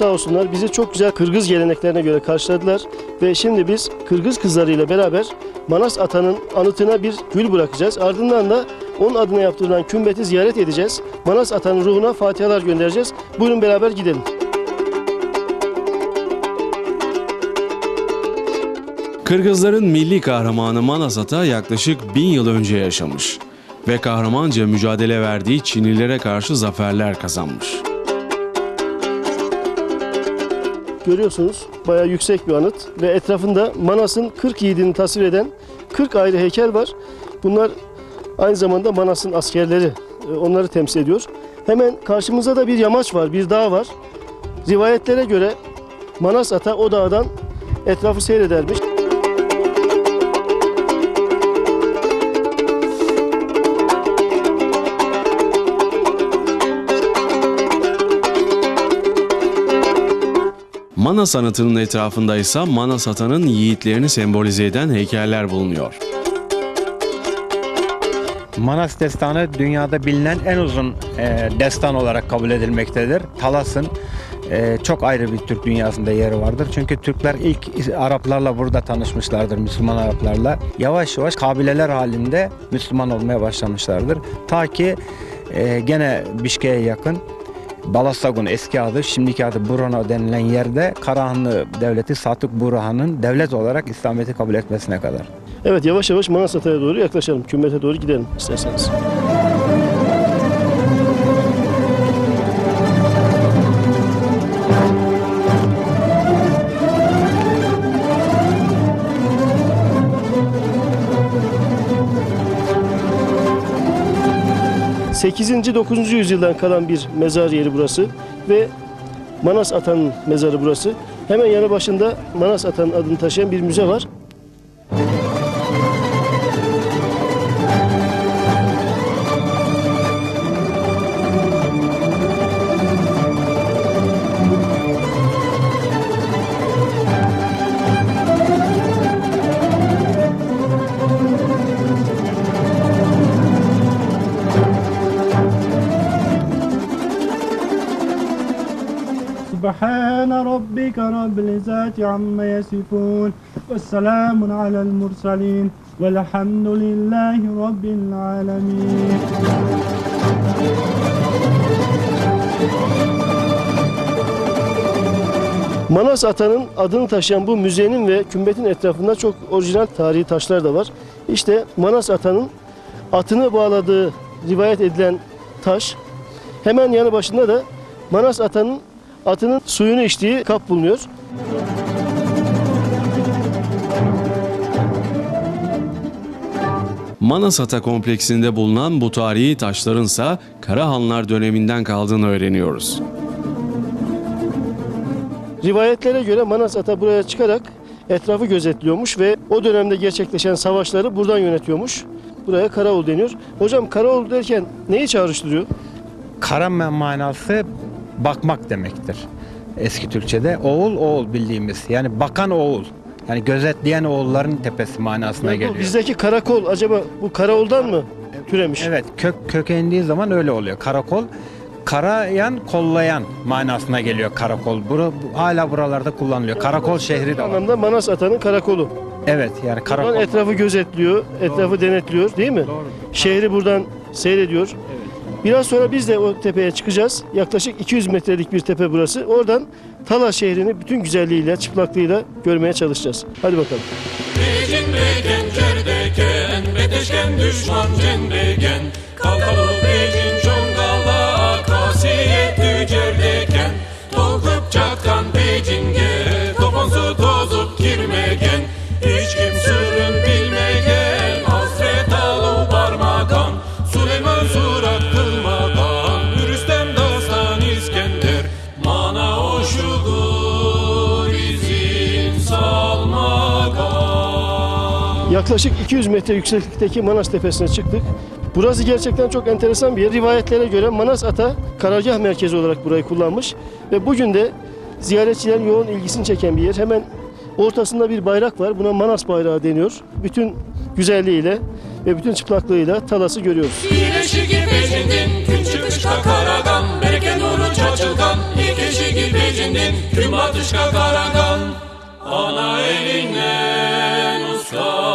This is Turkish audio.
sağ olsunlar bizi çok güzel Kırgız geleneklerine göre karşıladılar. Ve şimdi biz Kırgız kızlarıyla beraber Manas Atan'ın anıtına bir gül bırakacağız. Ardından da onun adına yaptırılan kümbeti ziyaret edeceğiz. Manas Atan'ın ruhuna fatihalar göndereceğiz. Buyurun beraber gidelim. Kırgızların milli kahramanı Manas Ata yaklaşık bin yıl önce yaşamış ve kahramanca mücadele verdiği Çinlilere karşı zaferler kazanmış. Görüyorsunuz bayağı yüksek bir anıt ve etrafında Manas'ın 40 yiğidini tasvir eden 40 ayrı heykel var. Bunlar aynı zamanda Manas'ın askerleri. e, Onları temsil ediyor. Hemen karşımızda da bir yamaç var, bir dağ var. Rivayetlere göre Manas Ata o dağdan etrafı seyredermiş. Manas anıtının etrafında ise Manas Ata'nın yiğitlerini sembolize eden heykeller bulunuyor. Manas destanı dünyada bilinen en uzun e, destan olarak kabul edilmektedir. Talas'ın e, çok ayrı bir Türk dünyasında yeri vardır. Çünkü Türkler ilk Araplarla burada tanışmışlardır, Müslüman Araplarla. Yavaş yavaş kabileler halinde Müslüman olmaya başlamışlardır. Ta ki e, gene Bişke'ye yakın Balasagun eski adı, şimdiki adı Burana denilen yerde Karahanlı Devleti Satuk Burhan'ın devlet olarak İslamiyet'i kabul etmesine kadar. Evet yavaş yavaş Manas Ata'ya doğru yaklaşalım. Kümbete doğru gidelim isterseniz. Sekizinci 9. yüzyıldan kalan bir mezar yeri burası ve Manas Atan'ın mezarı burası. Hemen yanı başında Manas Atan'ın adını taşıyan bir müze var. سبحان ربك رب العزة عما يصفون والسلام على المرسلين والحمد لله رب العالمين Manas Atan'ın adını taşıyan bu müzenin ve kümbetin etrafında çok orijinal tarihi taşlar da var. İşte Manas Atan'ın atını bağladığı rivayet edilen taş. Hemen yanı başında da Manas Atan'ın atının suyunu içtiği kap bulunuyor. Manas Ata kompleksinde bulunan bu tarihi taşlarınsa Karahanlar döneminden kaldığını öğreniyoruz. Rivayetlere göre Manas Ata buraya çıkarak etrafı gözetliyormuş ve o dönemde gerçekleşen savaşları buradan yönetiyormuş. Buraya Karaoğlu deniyor. Hocam Karaoğlu derken neyi çağrıştırıyor? Kara manası bakmak demektir. Eski Türkçe'de oğul oğul bildiğimiz yani bakan oğul yani gözetleyen oğulların tepesi manasına Yani geliyor. bizdeki karakol acaba bu Karaoğlu'dan mı türemiş? Evet kök kökendiği zaman öyle oluyor. Karakol karayan kollayan manasına geliyor karakol. Bura, bu- hala buralarda kullanılıyor. Karakol şehri de var. anlamda Manas Atan'ın karakolu. Evet yani Buradan karakol. etrafı gözetliyor, etrafı denetliyor değil mi? Doğru. Şehri buradan seyrediyor. Biraz sonra biz de o tepeye çıkacağız. Yaklaşık 200 metrelik bir tepe burası. Oradan Tala şehrini bütün güzelliğiyle, çıplaklığıyla görmeye çalışacağız. Hadi bakalım. Bejindeyken, cerdeyken, beteşken, düşman cendeyken Kalkalı bejin Yaklaşık 200 metre yükseklikteki Manas Tepesi'ne çıktık. Burası gerçekten çok enteresan bir yer. Rivayetlere göre Manas Ata karargah merkezi olarak burayı kullanmış ve bugün de ziyaretçilerin yoğun ilgisini çeken bir yer. Hemen ortasında bir bayrak var. Buna Manas bayrağı deniyor. Bütün güzelliğiyle ve bütün çıplaklığıyla Talas'ı görüyoruz. İyileşi gibi cindin, gün çıkışka karagan, berke nuru çaçılgan, ilkeşi gibi cindin, gün batışka karagan, ana elinden uskan.